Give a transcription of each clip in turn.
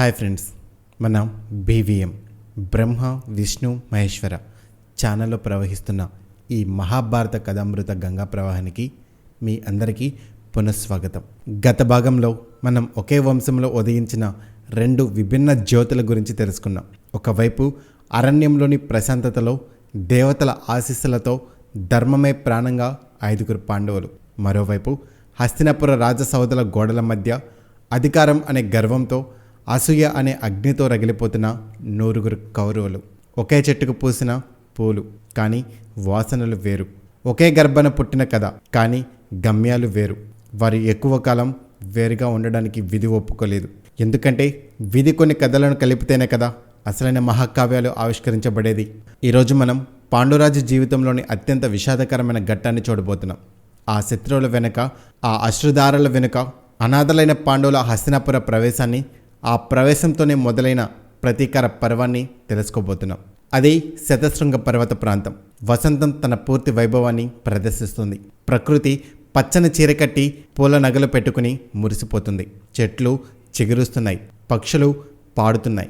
Hi friends మన BVM Brahma Vishnu Maheshwara ఛానల్లో ప్రవహిస్తున్న ఈ మహాభారత కథామృత గంగా ప్రవాహానికి మీ అందరికీ పునఃస్వాగతం. గత భాగంలో మనం ఒకే వంశంలో ఉదయించిన రెండు విభిన్న జ్యోతుల గురించి తెలుసుకున్నాం. ఒకవైపు అరణ్యంలోని ప్రశాంతతలో దేవతల ఆశీస్సులతో ధర్మమే ప్రాణంగా ఐదుగురు పాండవులు. మరోవైపు హస్తినపుర రాజసౌదల గోడల మధ్య అధికారం అనే గర్వంతో అసూయ అనే అగ్నితో రగిలిపోతున్న నూరుగురు కౌరవులు. ఒకే చెట్టుకు పూసిన పూలు కానీ వాసనలు వేరు. ఒకే గర్భన పుట్టిన కథ కానీ గమ్యాలు వేరు. వారు ఎక్కువ కాలం వేరుగా ఉండడానికి విధి ఒప్పుకోలేదు. ఎందుకంటే విధి కొన్ని కథలను కలిపితేనే కదా అసలైన మహాకావ్యాలు ఆవిష్కరించబడేది. ఈరోజు మనం పాండురాజు జీవితంలోని అత్యంత విషాదకరమైన ఘట్టాన్ని చూడబోతున్నాం. ఆ శత్రువుల వెనుక ఆ అశ్రుధారల వెనుక అనాథలైన పాండవుల హస్తినాపుర ప్రవేశాన్ని ఆ ప్రవేశంతోనే మొదలైన ప్రతీకార పర్వాన్ని తెలుసుకోబోతున్నాం. అది శతశృంగ పర్వత ప్రాంతం. వసంతం తన పూర్తి వైభవాన్ని ప్రదర్శిస్తుంది. ప్రకృతి పచ్చని చీర కట్టి పూల నగలు పెట్టుకుని మురిసిపోతుంది. చెట్లు చిగురుస్తున్నాయి. పక్షులు పాడుతున్నాయి.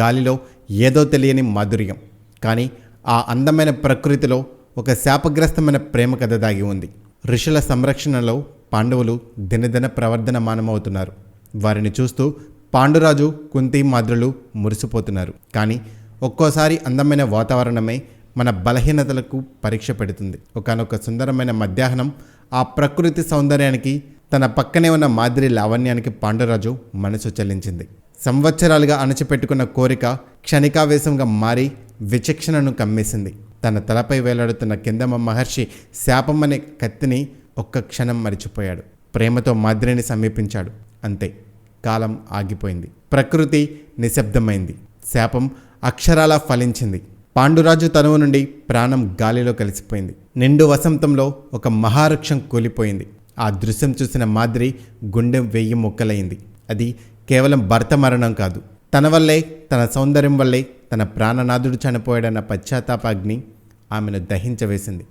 గాలిలో ఏదో తెలియని మాధుర్యం. కానీ ఆ అందమైన ప్రకృతిలో ఒక శాపగ్రస్తమైన ప్రేమ కథ దాగి ఉంది. ఋషుల సంరక్షణలో పాండవులు దినదిన ప్రవర్ధనమానమవుతున్నారు వారిని చూస్తూ పాండురాజు కుంతి మాద్రులు మురిసిపోతున్నారు. కానీ ఒక్కోసారి అందమైన వాతావరణమే మన బలహీనతలకు పరీక్ష పెడుతుంది. ఒకనొక సుందరమైన మధ్యాహ్నం ఆ ప్రకృతి సౌందర్యానికి తన పక్కనే ఉన్న మాదిరి లావణ్యానికి పాండురాజు మనసు చెల్లించింది. సంవత్సరాలుగా అణచిపెట్టుకున్న కోరిక క్షణికావేశంగా మారి విచక్షణను కమ్మేసింది. తన తలపై వేలాడుతున్న కిందమ మహర్షి శాపం అనే కత్తిని ఒక్క క్షణం మరిచిపోయాడు. ప్రేమతో మాద్రిని సమీపించాడు. అంతే. కాలం ఆగిపోయింది. ప్రకృతి నిశ్శబ్దమైంది. శాపం అక్షరాలా ఫలించింది. పాండురాజు తనువు నుండి ప్రాణం గాలిలో కలిసిపోయింది. నిండు వసంతంలో ఒక మహావృక్షం కూలిపోయింది. ఆ దృశ్యం చూసిన మాదిరి గుండె వెయ్యి ముక్కలైంది. అది కేవలం భర్త మరణం కాదు. తన వల్లే తన సౌందర్యం వల్లే తన ప్రాణనాథుడు చనిపోయాడన్న పశ్చాత్తాపాగ్ని ఆమెను దహించవేసింది.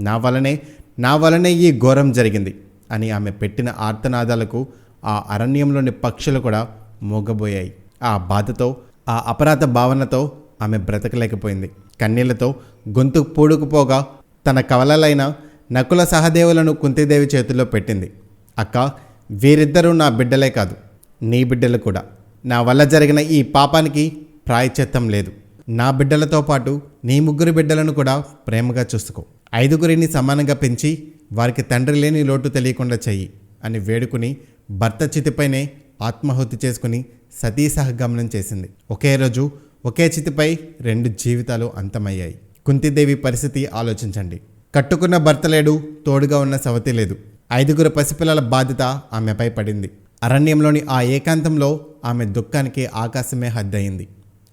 నా వలనే నా వలనే ఈ ఘోరం జరిగింది అని ఆమె పెట్టిన ఆర్తనాదాలకు ఆ అరణ్యంలోని పక్షులు కూడా మూగబోయాయి. ఆ బాధతో ఆ అపరాధ భావనతో ఆమె బ్రతకలేకపోయింది. కన్నీళ్ళతో గొంతు పూడుకుపోగా తన కవలలైన నకుల సహదేవులను కుంతిదేవి చేతుల్లో పెట్టింది. అక్క వీరిద్దరూ నా బిడ్డలే కాదు నీ బిడ్డలు కూడా. నా వల్ల జరిగిన ఈ పాపానికి ప్రాయచిత్తం లేదు. నా బిడ్డలతో పాటు నీ ముగ్గురు బిడ్డలను కూడా ప్రేమగా చూసుకో. ఐదుగురిని సమానంగా పెంచి వారికి తండ్రి లేని లోటు తెలియకుండా చెయ్యి అని వేడుకుని భర్త చితిపైనే ఆత్మాహుతి చేసుకుని సతీ సహగమనం చేసింది. ఒకే రోజు ఒకే చితిపై రెండు జీవితాలు అంతమయ్యాయి. కుంతిదేవి పరిస్థితి ఆలోచించండి. కట్టుకున్న భర్త లేడు తోడుగా ఉన్న సవతి లేదు. ఐదుగురు పసిపిల్లల బాధ్యత ఆమెపై పడింది. అరణ్యంలోని ఆ ఏకాంతంలో ఆమె దుఃఖానికి ఆకాశమే హద్దయింది.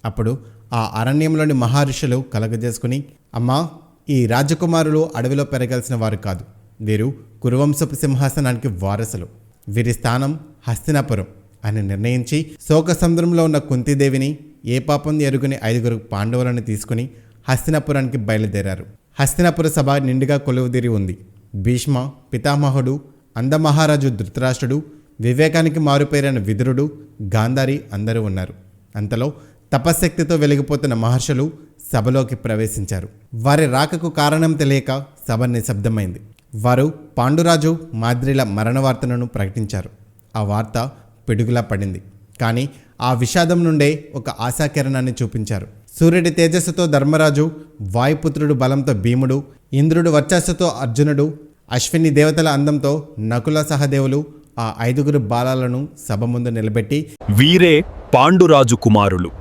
అప్పుడు ఆ అరణ్యంలోని మహర్షులు కలగజేసుకుని అమ్మా ఈ రాజకుమారులు అడవిలో పెరగాల్సిన వారు కాదు. వీరు కురువంశపు సింహాసనానికి వారసులు. వీరి స్థానం హస్తినాపురం అని నిర్ణయించి శోక సముద్రంలో ఉన్న కుంతిదేవిని ఏ పాపం ఎరుగుని ఐదుగురు పాండవులను తీసుకుని హస్తినాపురానికి బయలుదేరారు. హస్తినాపుర సభ నిండుగా కొలువుదీరి ఉంది. భీష్మ పితామహుడు అందమహారాజు ధృతరాష్ట్రుడు వివేకానికి మారుపేరైన విదురుడు గాంధారి అందరూ ఉన్నారు. అంతలో తపశ్శక్తితో వెలిగిపోతున్న మహర్షులు సభలోకి ప్రవేశించారు. వారి రాకకు కారణం తెలియక సభ నిశ్శబ్దమైంది. వారు పాండురాజు మాద్రిల మరణ వార్తలను ప్రకటించారు. ఆ వార్త పిడుగులా పడింది. కానీ ఆ విషాదం నుండే ఒక ఆశాకిరణాన్ని చూపించారు. సూర్యుడి తేజస్సుతో ధర్మరాజు వాయుపుత్రుడు బలంతో భీముడు ఇంద్రుడు వర్చస్సుతో అర్జునుడు అశ్విని దేవతల అందంతో నకుల సహదేవులు ఆ ఐదుగురు బాలాలను సభ ముందు నిలబెట్టి వీరే పాండురాజు కుమారులు.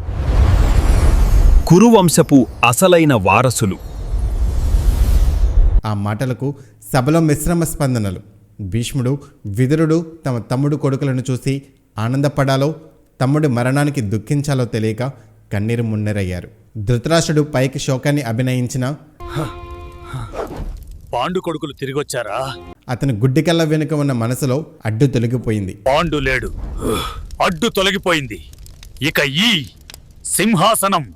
కురువంశపు అసలైన వారసులు. ఆ మాటలకు సభలో మిశ్రమ స్పందనలు. భీష్ముడు విదురుడు తమ తమ్ముడు కొడుకులను చూసి ఆనందపడాలో తమ్ముడి మరణానికి దుఃఖించాలో తెలియక కన్నీరు మున్నెరయ్యారు. ధృతరాష్ట్రుడు పైకి శోకాన్ని అభినయించిన పాండు కొడుకులు తిరిగొచ్చారా? అతని గుడ్డికళ్ళ వెనుక ఉన్న మనసులో అడ్డు తొలగిపోయింది. పాండు లేడు. అడ్డు తొలగిపోయింది. ఇక ఈ సింహాసనం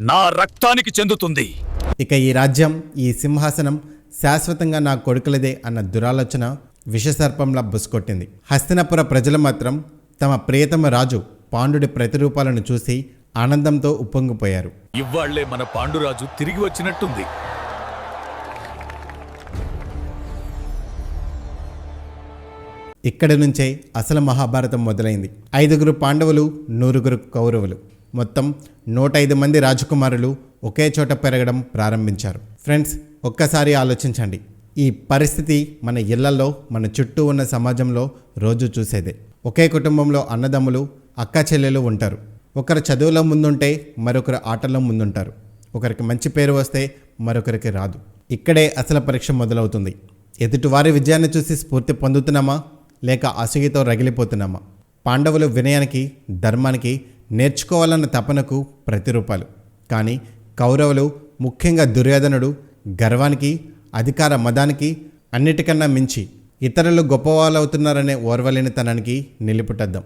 నా రక్తానికి చెందుతుంది. ఇక ఈ రాజ్యం ఈ సింహాసనం శాశ్వతంగా నా కొడుకులదే అన్న దురాలోచన విషసర్పంలా బుసుకొట్టింది. హస్తినపుర ప్రజలు మాత్రం తమ ప్రియతమ రాజు పాండుడి ప్రతిరూపాలను చూసి ఆనందంతో ఉప్పొంగిపోయారు. ఇవ్వాళ్ళే మన పాండురాజు తిరిగి వచ్చినట్టుంది. ఇక్కడి నుంచే అసలు మహాభారతం మొదలైంది. ఐదుగురు పాండవులు నూరుగురు కౌరవులు. మొత్తం నూట ఐదు మంది రాజకుమారులు ఒకే చోట పెరగడం ప్రారంభించారు. ఫ్రెండ్స్ ఒక్కసారి ఆలోచించండి. ఈ పరిస్థితి మన ఇళ్ళలో మన చుట్టూ ఉన్న సమాజంలో రోజు చూసేదే. ఒకే కుటుంబంలో అన్నదమ్ములు అక్క చెల్లెలు ఉంటారు. ఒకరు చదువులో ముందుంటే మరొకరు ఆటలో ముందుంటారు. ఒకరికి మంచి పేరు వస్తే మరొకరికి రాదు. ఇక్కడే అసలు పరీక్ష మొదలవుతుంది. ఎదుటివారి విజయాన్ని చూసి స్ఫూర్తి పొందుతున్నామా? లేక అసూయతో రగిలిపోతున్నామా? పాండవులు వినయానికి ధర్మానికి నేర్చుకోవాలన్న తపనకు ప్రతిరూపాలు. కానీ కౌరవులు ముఖ్యంగా దుర్యోధనుడు గర్వానికి అధికార మదానికి అన్నిటికన్నా మించి ఇతరులు గొప్పవాళ్ళవుతున్నారనే ఓర్వలేనితనానికి నిలుపుటద్దాం.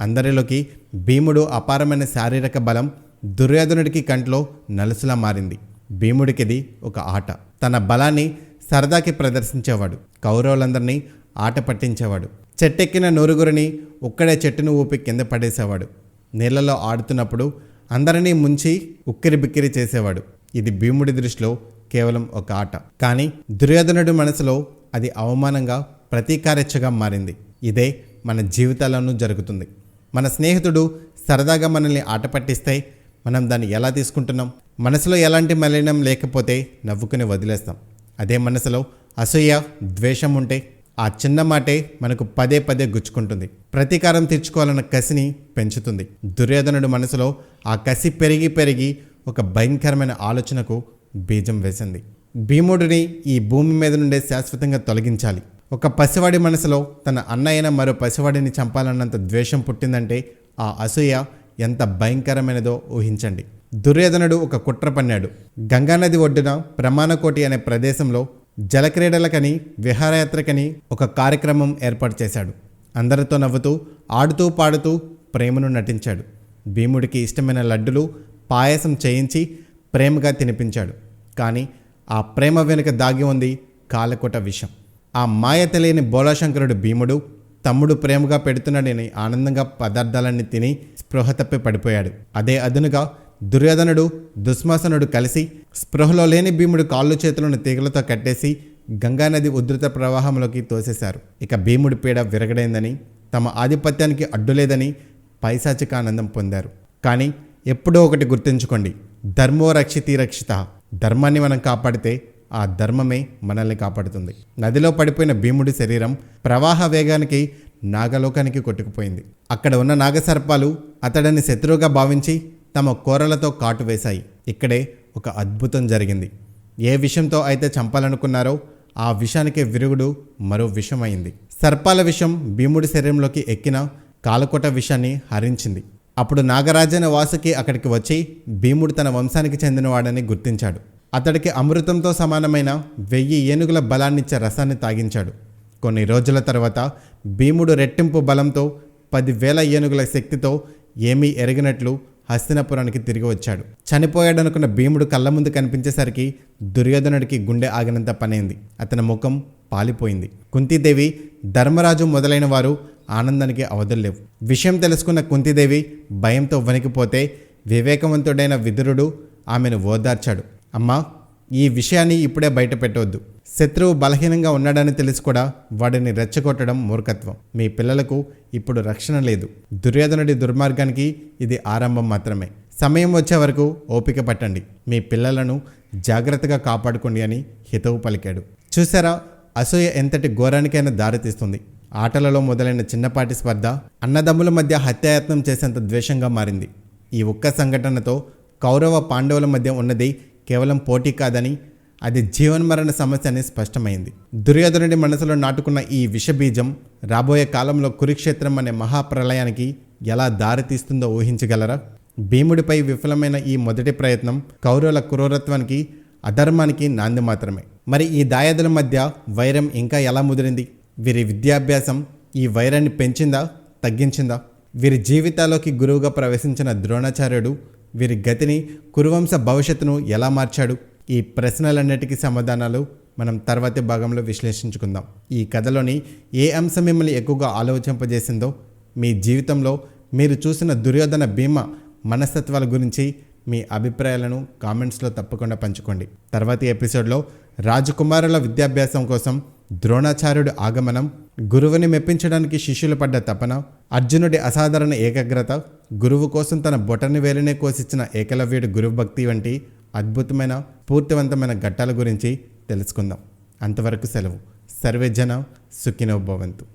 అందరిలోకి భీముడు అపారమైన శారీరక బలం దుర్యోధనుడికి కంట్లో నలుసులా మారింది. భీముడికిది ఒక ఆట. తన బలాన్ని సరదాకి ప్రదర్శించేవాడు. కౌరవులందరినీ ఆట పట్టించేవాడు. చెట్టెక్కిన నూరుగురిని ఒక్కడే చెట్టును ఊపి కింద పడేసేవాడు. నీళ్ళలో ఆడుతున్నప్పుడు అందరినీ ముంచి ఉక్కిరి బిక్కిరి చేసేవాడు. ఇది భీముడి దృష్టిలో కేవలం ఒక ఆట. కానీ దుర్యోధనుడి మనసులో అది అవమానంగా ప్రతీకారెచ్చగా మారింది. ఇదే మన జీవితాలను జరుగుతుంది. మన స్నేహితుడు సరదాగా మనల్ని ఆట పట్టిస్తే మనం దాన్ని ఎలా తీసుకుంటున్నాం? మనసులో ఎలాంటి మలినం లేకపోతే నవ్వుకుని వదిలేస్తాం. అదే మనసులో అసూయ ద్వేషం ఉంటే ఆ చిన్న మాటే మనకు పదే పదే గుచ్చుకుంటుంది. ప్రతీకారం తీర్చుకోవాలన్న కసిని పెంచుతుంది. దుర్యోధనుడు మనసులో ఆ కసి పెరిగి పెరిగి ఒక భయంకరమైన ఆలోచనకు బీజం వేసింది. భీముడిని ఈ భూమి మీద నుండే శాశ్వతంగా తొలగించాలి. ఒక పసివాడి మనసులో తన అన్నయ్యన మరో పసివాడిని చంపాలన్నంత ద్వేషం పుట్టిందంటే ఆ అసూయ ఎంత భయంకరమైనదో ఊహించండి. దుర్యోధనుడు ఒక కుట్ర పన్నాడు. గంగానది ఒడ్డున ప్రమాణకోటి అనే ప్రదేశంలో జలక్రీడలకని విహారయాత్రకని ఒక కార్యక్రమం ఏర్పాటు చేశాడు. అందరితో నవ్వుతూ ఆడుతూ పాడుతూ ప్రేమను నటించాడు. భీముడికి ఇష్టమైన లడ్డులు పాయసం చేయించి ప్రేమగా తినిపించాడు. కానీ ఆ ప్రేమ వెనుక దాగి ఉంది కాలకోట విషం. ఆ మాయ తెలియని బోళాశంకరుడు భీముడు తమ్ముడు ప్రేమగా పెడుతున్నాడని ఆనందంగా పదార్థాలన్నీ తిని స్పృహ తప్పి పడిపోయాడు. అదే అదునుగా దుర్యోధనుడు దుశ్మాసనుడు కలిసి స్పృహలో లేని భీముడు కాళ్ళు చేతులను తీగలతో కట్టేసి గంగానది ఉధృత ప్రవాహంలోకి తోసేశారు. ఇక భీముడి పీడ విరగడైందని తమ ఆధిపత్యానికి అడ్డులేదని పైశాచిక ఆనందం పొందారు. కానీ ఎప్పుడో ఒకటి గుర్తుంచుకోండి ధర్మో రక్షితి రక్షిత. ధర్మాన్ని మనం కాపాడితే ఆ ధర్మమే మనల్ని కాపాడుతుంది. నదిలో పడిపోయిన భీముడి శరీరం ప్రవాహ వేగానికి నాగలోకానికి కొట్టుకుపోయింది. అక్కడ ఉన్న నాగసర్పాలు అతడిని శత్రువుగా భావించి తమ కోరలతో కాటు వేశాయి. ఇక్కడే ఒక అద్భుతం జరిగింది. ఏ విషంతో అయితే చంపాలనుకున్నారో ఆ విషానికి విరుగుడు మరో విషమైంది. సర్పాల విషం భీముడి శరీరంలోకి ఎక్కిన కాలకోట విషాన్ని హరించింది. అప్పుడు నాగరాజన వాసుకి అక్కడికి వచ్చి భీముడు తన వంశానికి చెందినవాడని గుర్తించాడు. అతడికి అమృతంతో సమానమైన వెయ్యి ఏనుగుల బలాన్నిచ్చే రసాన్ని తాగించాడు. కొన్ని రోజుల తర్వాత భీముడు రెట్టింపు బలంతో పదివేల ఏనుగుల శక్తితో ఏమీ ఎరగినట్లు హస్తినపురానికి తిరిగి వచ్చాడు. చనిపోయాడనుకున్న భీముడు కళ్ళ ముందు కనిపించేసరికి దుర్యోధనుడికి గుండె ఆగినంత పనైంది. అతని ముఖం పాలిపోయింది. కుంతీదేవి ధర్మరాజు మొదలైన వారు ఆనందానికి అవధుల్లేవు విషయం తెలుసుకున్న కుంతీదేవి భయంతో వణికిపోతే వివేకవంతుడైన విదురుడు ఆమెను ఓదార్చాడు. అమ్మా ఈ విషయాన్ని ఇప్పుడే బయట పెట్టవద్దు శత్రువు బలహీనంగా ఉన్నాడని తెలిసి కూడా వాడిని రెచ్చగొట్టడం మూర్ఖత్వం. మీ పిల్లలకు ఇప్పుడు రక్షణ లేదు. దుర్యోధనుడి దుర్మార్గానికి ఇది ఆరంభం మాత్రమే. సమయం వచ్చే వరకు ఓపిక పట్టండి. మీ పిల్లలను జాగ్రత్తగా కాపాడుకోండి అని హితవు పలికాడు. చూసారా అసూయ ఎంతటి ఘోరానికైనా దారితీస్తుంది ఆటలలో మొదలైన చిన్నపాటి స్పర్ధ అన్నదమ్ముల మధ్య హత్యాయత్నం చేసేంత ద్వేషంగా మారింది. ఈ ఒక్క సంఘటనతో కౌరవ పాండవుల మధ్య ఉన్నది కేవలం పోటీ కాదని అది జీవన్మరణ సమస్య అని స్పష్టమైంది. దుర్యోధనుడి మనసులో నాటుకున్న ఈ విషబీజం రాబోయే కాలంలో కురుక్షేత్రం అనే మహాప్రలయానికి ఎలా దారితీస్తుందో ఊహించగలరా? భీముడిపై విఫలమైన ఈ మొదటి ప్రయత్నం కౌరవుల క్రూరత్వానికి అధర్మానికి నాంది మాత్రమే. మరి ఈ దాయాదుల మధ్య వైరం ఇంకా ఎలా ముదిరింది? వీరి విద్యాభ్యాసం ఈ వైరాన్ని పెంచిందా? తగ్గించిందా? వీరి జీవితాల్లోకి గురువుగా ప్రవేశించిన ద్రోణాచార్యుడు వీరి గతిని కురువంశ భవిష్యత్తును ఎలా మార్చాడు? ఈ ప్రశ్నలన్నిటికీ సమాధానాలు మనం తర్వాతి భాగంలో విశ్లేషించుకుందాం. ఈ కథలోని ఏ అంశం మిమ్మల్ని ఎక్కువగా ఆలోచింపజేసిందో మీ జీవితంలో మీరు చూసిన దుర్యోధన భీమ మనస్తత్వాల గురించి మీ అభిప్రాయాలను కామెంట్స్లో తప్పకుండా పంచుకోండి. తర్వాతి ఎపిసోడ్లో రాజకుమారుల విద్యాభ్యాసం కోసం ద్రోణాచార్యుడు ఆగమనం గురువుని మెప్పించడానికి శిష్యులు పడ్డ తపన అర్జునుడి అసాధారణ ఏకాగ్రత గురువు కోసం తన బొటని వేలినే కోసిచ్చిన ఏకలవ్యుడి గురువు భక్తి వంటి అద్భుతమైన పూర్తివంతమైన ఘట్టాల గురించి తెలుసుకుందాం. అంతవరకు సెలవు. సర్వే జన సుఖినో భవంతు.